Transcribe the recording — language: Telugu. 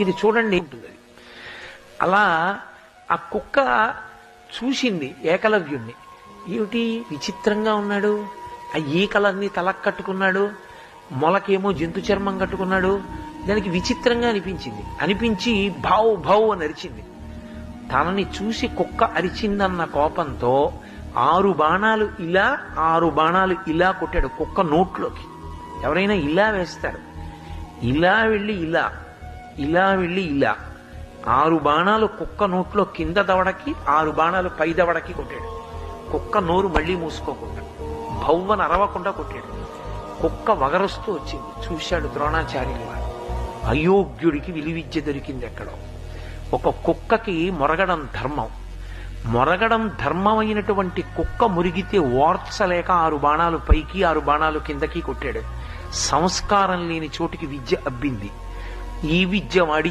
ఇది చూడండి. ఉంటుంది అలా ఆ కుక్క చూసింది ఏకలవ్యుణ్ణి. ఏమిటి? విచిత్రంగా ఉన్నాడు. ఆ ఈకలన్నీ తలకు కట్టుకున్నాడు. మొలకేమో జంతు చర్మం కట్టుకున్నాడు. దానికి విచిత్రంగా అనిపించింది. అనిపించి భావ్ భావ్ అని అరిచింది. తనని చూసి కుక్క అరిచిందన్న కోపంతో ఆరు బాణాలు ఇలా ఆరు బాణాలు ఇలా కొట్టాడు కుక్క నోట్లోకి. ఎవరైనా ఇలా వేస్తారు. ఇలా వెళ్ళి ఇలా. ఇలా వెళ్ళి ఇలా. ఆరు బాణాలు కుక్క నోట్లో కింద దవడకి ఆరు బాణాలు పై దవడకి కొట్టాడు. కుక్క నోరు మళ్ళీ మూసుకోకుండా భవ్వన అరవకుండా కొట్టాడు. కుక్క వగరుస్తూ వచ్చింది. చూశాడు ద్రోణాచార్యులు వారు. అయోగ్యుడికి విలువిద్య దొరికింది ఎక్కడో. ఒక కుక్కకి మొరగడం ధర్మం. మొరగడం ధర్మమైనటువంటి కుక్క మురిగితే ఓర్చలేక ఆరు బాణాలు పైకి ఆరు బాణాలు కిందకి కొట్టాడు. సంస్కారం లేని చోటికి విద్య అబ్బింది. ఈ విద్య వాడి